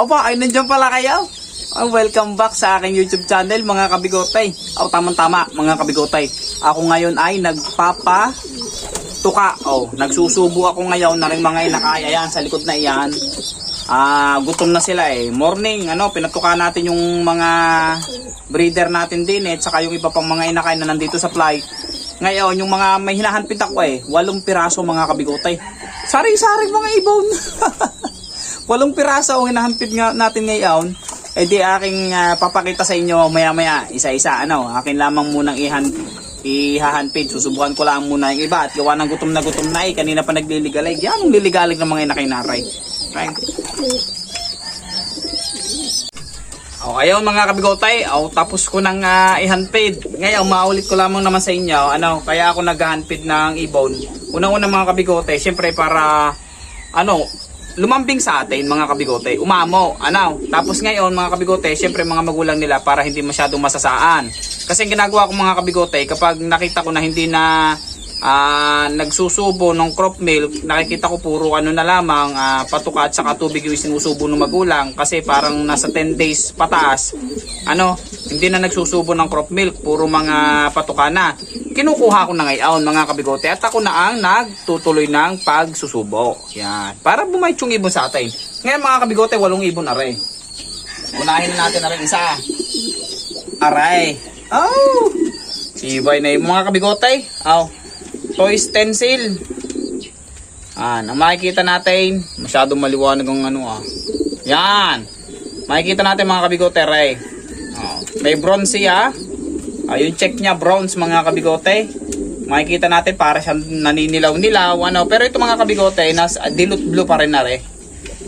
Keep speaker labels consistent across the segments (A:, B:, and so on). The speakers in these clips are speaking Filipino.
A: Opa, ay nandiyan pala kayo. Oh, welcome back sa aking YouTube channel mga kabigotay. O tamang-tama mga kabigotay. Ako ngayon ay nagpapa tuka. Oh, nagsusubo ako ngayon na rin mga inakaya yan sa likod na iyan. Ah, gutom na sila eh. Morning, ano, pinatuka natin yung mga breeder natin din eh, tsaka yung iba pang mga inakay na nandito sa flight. Ngayon, yung mga may hinahanpit ako eh, walong piraso mga kabigotay. Sari-sari mga ibon. walong piraso ang hinahanpit nga natin ngayon. Eh di aking ah, papakita sa inyo maya-maya isa-isa ano, akin lamang munang ihan ihahanpid. Susubukan ko lang muna yung iba at gawa ng gutom na gutom na eh. Kanina pa nagliligalig. Yan ang liligalig ng mga inakay naray. Okay. O ayun mga kabigotay, o, tapos ko nang uh, i-handpid. Ngayon, maulit ko lamang naman sa inyo, ano, kaya ako nag-handpid ng ibon. Unang-una mga kabigotay, syempre para, ano, lumambing sa atin mga kabigotay, umamo, ano. Tapos ngayon mga kabigotay, syempre mga magulang nila para hindi masyadong masasaan. Kasi ginagawa ko mga kabigotay, kapag nakita ko na hindi na ah nagsusubo ng crop milk, nakikita ko puro ano na lamang, ah, patuka at saka tubig yung sinusubo ng magulang kasi parang nasa 10 days pataas. Ano, hindi na nagsusubo ng crop milk, puro mga patuka na. Kinukuha ko na ngayon mga kabigote at ako na ang nagtutuloy ng pagsusubo. Yan. Para bumait yung ibon sa atin. Ngayon mga kabigote, walong ibon aray. Unahin na natin na rin isa. Aray. Oh! Sibay na yung mga kabigote. Oh. Toy stencil. Ah, ang makikita natin, masyadong maliwanag ang ano ah. Yan. Makikita natin mga kabigote, Ray. Oh, may bronze siya. Ah, yung check niya bronze mga kabigote. Makikita natin para siyang naninilaw-nilaw ano, pero ito mga kabigote nas ah, dilute blue pa rin na rin.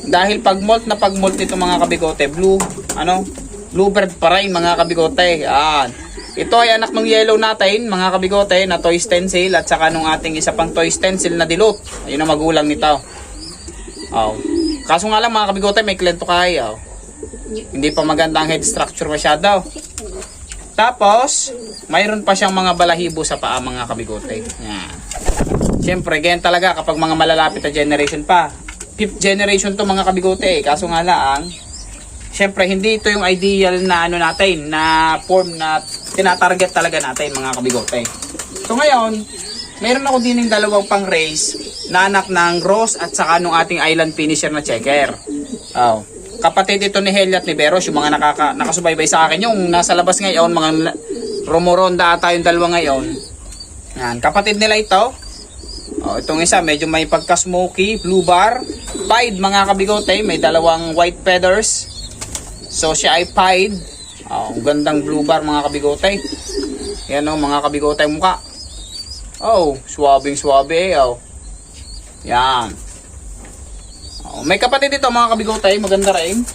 A: Dahil pag molt na pag molt nito mga kabigote, blue, ano, bluebird pa rin mga kabigote. Yan. Ito ay anak ng yellow natin, mga kabigote, na toy stencil at saka nung ating isa pang toy stencil na dilute. Ayun ang magulang nito. Oh. Kaso nga lang mga kabigote, may klento kaya. Oh. Hindi pa maganda ang head structure masyado. Tapos, mayroon pa siyang mga balahibo sa paa mga kabigote. Yan. Siyempre, ganyan talaga kapag mga malalapit na generation pa. Fifth generation to mga kabigote eh. Kaso nga lang, Siyempre, hindi ito yung ideal na ano natin, na form na tinatarget talaga natin mga kabigote. So ngayon, meron ako din ng dalawang pang race na anak ng Rose at saka nung ating island finisher na checker. Oh. Kapatid ito ni Heli at ni Beros, yung mga nakaka, nakasubaybay sa akin, yung nasa labas ngayon, mga rumoronda ata yung dalawa ngayon. Yan, kapatid nila ito. Oh, itong isa medyo may pagka-smoky, blue bar. Pied mga kabigote, may dalawang white feathers. So siya ay pied. Oh, ang gandang blue bar mga kabigote. Yan oh, mga kabigote mukha. Oh, swabing swabe eh, oh. Yan. Oh, may kapatid dito mga kabigote, maganda rin.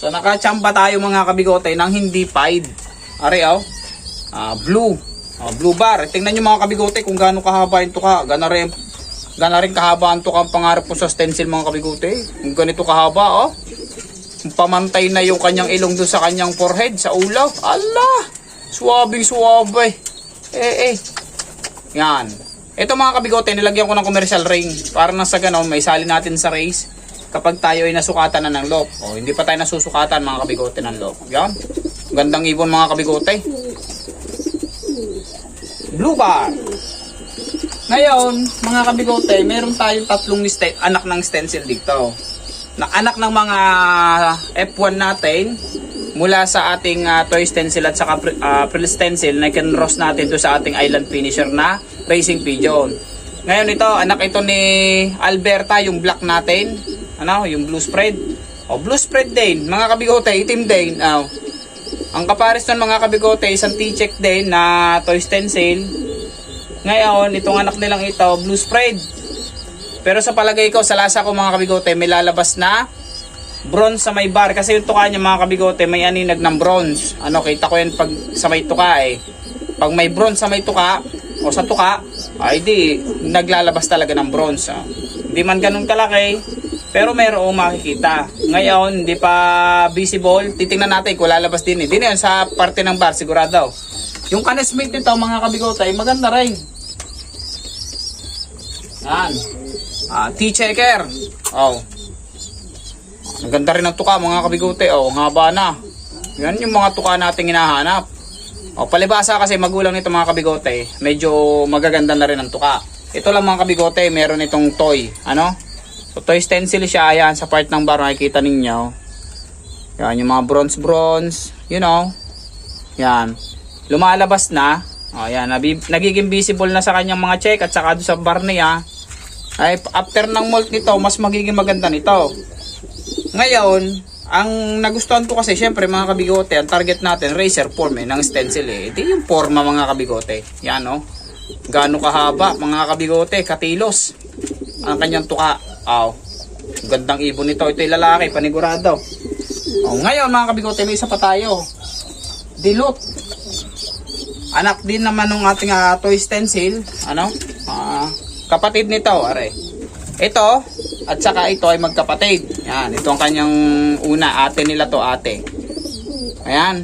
A: So nakachamba tayo mga kabigote ng hindi pied. Are oh. Ah, blue. Ah, blue bar. Tingnan niyo mga kabigote kung gaano kahaba ito ka. Gana rin Gana rin kahaba ang tukang pangarap ko sa stencil mga kabigote. Kung ganito kahaba, oh. Pamantay na yung kanyang ilong doon sa kanyang forehead, sa ulo. Allah! Swabing swabe. Eh, eh. Yan. Ito mga kabigote, nilagyan ko ng commercial ring. Para na sa ganon, may sali natin sa race. Kapag tayo ay nasukatan na ng lock. O, hindi pa tayo nasusukatan mga kabigote ng lock. Yan. Gandang ibon mga kabigote. Blue bar. Ngayon, mga kabigote, meron tayong tatlong anak ng stencil dito. Na anak ng mga F1 natin mula sa ating ah, toy stencil at saka pri- ah, frill stencil na kinross natin to sa ating island finisher na racing pigeon. Ngayon ito, anak ito ni Alberta, yung black natin. Ano, yung blue spread. O, blue spread din. Mga kabigote, itim din. Oh. Ang nun mga kabigote, isang T-check din na toy stencil. Ngayon, itong anak nilang ito, blue spread. Pero sa palagay ko, sa lasa ko mga kabigote, may lalabas na bronze sa may bar. Kasi yung tuka niya mga kabigote, may aninag ng bronze. Ano, kita ko yan pag sa may tuka eh. Pag may bronze sa may tuka, o sa tuka, ay di, naglalabas talaga ng bronze. ah. Hindi man ganun kalaki, pero mayroong makikita. Ngayon, hindi pa visible. Titingnan natin kung lalabas din eh. Di na yun sa parte ng bar, sigurado. Yung kanesmate nito, mga kabigote, maganda rin. Yan. Ah, T-checker. Oh. Ang ganda rin ng tuka mga kabigote. Oh, haba na. Yan yung mga tuka nating hinahanap. O, palibasa kasi magulang nito mga kabigote, medyo magaganda na rin ang tuka. Ito lang mga kabigote, meron itong toy. Ano? So, toy stencil siya. Ayan, sa part ng bar, makikita ninyo. Yan, yung mga bronze-bronze. You know. Yan. Lumalabas na. O, yan. Nagiging visible na sa kanyang mga check at saka doon sa bar niya. Ay, after ng molt nito, mas magiging maganda nito. Ngayon, ang nagustuhan ko kasi, syempre mga kabigote, ang target natin, racer form eh, ng stencil eh. Ito yung forma mga kabigote. Yan oh. Gaano kahaba, mga kabigote, katilos. Ang kanyang tuka. Aw. Gandang ibon nito. Ito yung lalaki, panigurado. Oh, ngayon mga kabigote, may isa pa tayo. Dilute. Anak din naman ng ating ah, toy stencil. Ano? Kapatid nito, are. Ito, at saka ito ay magkapatid. Yan, ito ang kanyang una, ate nila to, ate. Ayan.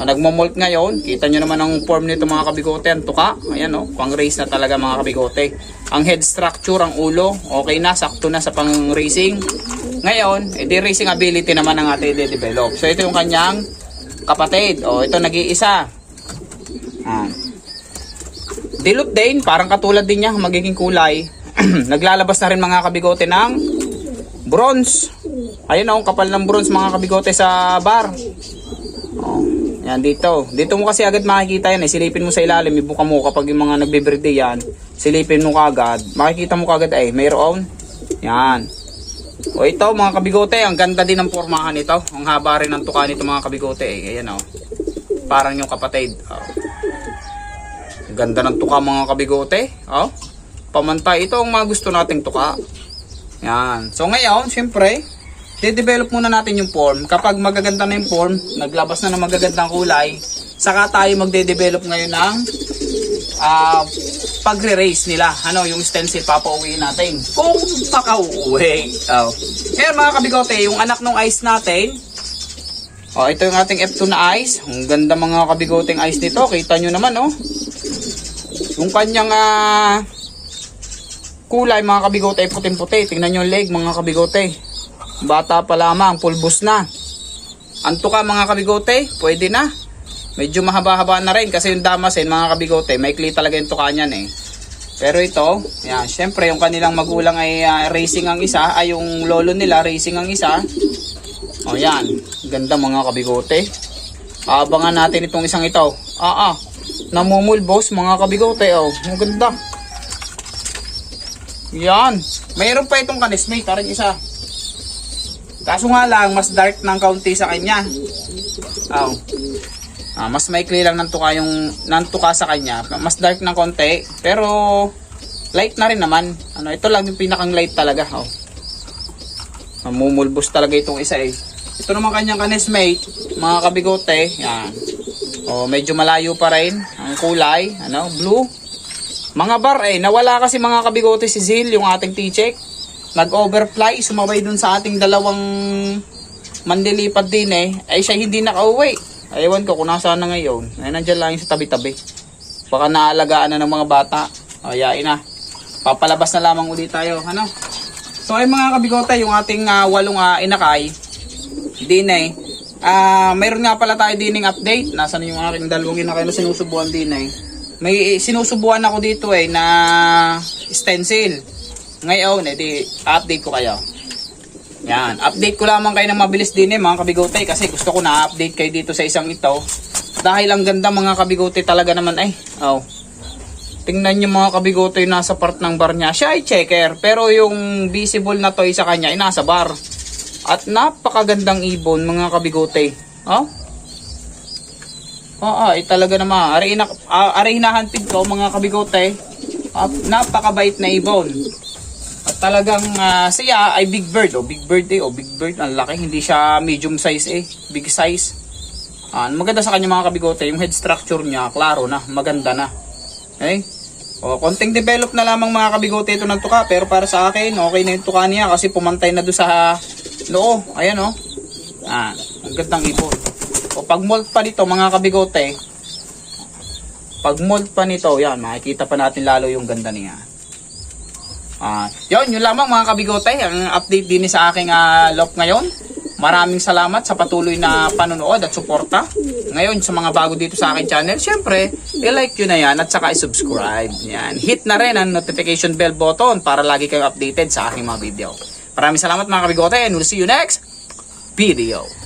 A: O, nagmo-molt ngayon. Kita nyo naman ang form nito mga kabigote. Ang tuka. Ayan o, pang race na talaga mga kabigote. Ang head structure, ang ulo, okay na, sakto na sa pang racing. Ngayon, edi racing ability naman ang ate i-develop. So ito yung kanyang kapatid. O, ito nag-iisa. Ah. Dilute din, parang katulad din niya, magiging kulay. Naglalabas na rin mga kabigote ng bronze. Ayun oh, kapal ng bronze mga kabigote sa bar. Oh, yan dito. Dito mo kasi agad makikita yan eh. Silipin mo sa ilalim, ibuka mo kapag yung mga nagbe-birthday yan. Silipin mo kagad. Makikita mo kagad ay mayroon. Yan. O ito mga kabigote, ang ganda din ng pormahan nito. Ang haba rin ng tuka nito mga kabigote eh. Ayan oh. Parang yung kapatid. Oh. Ganda ng tuka mga kabigote. Oh. Pamantay. Ito ang mga gusto nating tuka. Yan. So ngayon, syempre, de-develop muna natin yung form. Kapag magaganda na yung form, naglabas na ng magagandang kulay, saka tayo magde-develop ngayon ng ah pagre-race nila. Ano, yung stencil papauwiin natin. Kung pakauwi. Oh. Ngayon mga kabigote, yung anak ng ice natin, Oh, ito yung ating F2 na ice. Ang ganda mga kabigoteng ice nito. Kita nyo naman, oh. Yung kanyang ah, kulay, mga kabigote, puting-puti. Tingnan nyo yung leg, mga kabigote. Bata pa lamang, pulbos na. Anto mga kabigote? Pwede na. Medyo mahaba-haba na rin kasi yung damasin, mga kabigote, maikli talaga yung tuka niyan eh. Pero ito, yan, syempre yung kanilang magulang ay ah, racing ang isa, ay yung lolo nila racing ang isa. O yan, ganda mga kabigote. Abangan natin itong isang ito. Ah ah, namumulbos mga kabigote. Oh, ang ganda. Yan, mayroon pa itong kanismate, rin isa. Kaso nga lang, mas dark ng kaunti sa kanya. Oh. Ah, mas maikli lang ng tuka yung ng tuka sa kanya. Mas dark ng konti, pero light na rin naman. Ano, ito lang yung pinakang light talaga. Oh. Mamumulbos talaga itong isa eh. Ito naman kanyang kanesmate, mga kabigote. Yan. O, medyo malayo pa rin ang kulay. Ano, blue. Mga bar eh, nawala kasi mga kabigote si Zil, yung ating t-check. Nag-overfly, sumabay dun sa ating dalawang mandilipad din eh. Ay siya hindi nakauwi. Ewan ko kung nasaan na ngayon. Ay, nandyan lang yung sa tabi-tabi. Baka naalagaan na ng mga bata. O, yain na. Papalabas na lamang ulit tayo. Ano? So ay mga kabigote, yung ating ah, walong ah, inakay, din eh. Ah, mayroon nga pala tayo dining update. Nasaan yung aking dalawang inakay na sinusubuan din eh. May sinusubuan ako dito eh na stencil. Ngayon, edi update ko kayo. Yan, update ko lamang kayo ng mabilis din eh mga kabigote kasi gusto ko na-update kayo dito sa isang ito. Dahil ang ganda mga kabigote talaga naman ay. Oh. Tingnan niyo mga kabigote yung nasa part ng bar niya. Siya ay checker, pero yung visible na toy sa kanya ay nasa bar. At napakagandang ibon mga kabigote. Oh? Oo, ay talaga naman. Ari, ina, uh, ari hinahantig ko mga kabigote. At napakabait na ibon. At talagang ah, siya ay big bird. Oh, big bird eh. Oh, big bird. Ang laki. Hindi siya medium size eh. Big size. Ah, maganda sa kanya mga kabigote. Yung head structure niya, klaro na. Maganda na. Okay? O, konting develop na lamang mga kabigote ito ng tuka. Pero para sa akin, okay na yung tuka niya kasi pumantay na doon sa loo. Ayan o. Ah, ang gandang ibon. O, pag mold pa nito mga kabigote, pag mold pa nito, yan, makikita pa natin lalo yung ganda niya. Ah, yun, yun lamang mga kabigote, ang update din sa aking ah, lock ngayon. Maraming salamat sa patuloy na panonood at suporta. Ngayon, sa mga bago dito sa aking channel, syempre, i-like nyo na yan at saka i-subscribe. Yan. Hit na rin ang notification bell button para lagi kayong updated sa aking mga video. Maraming salamat mga kabigote and we'll see you next video.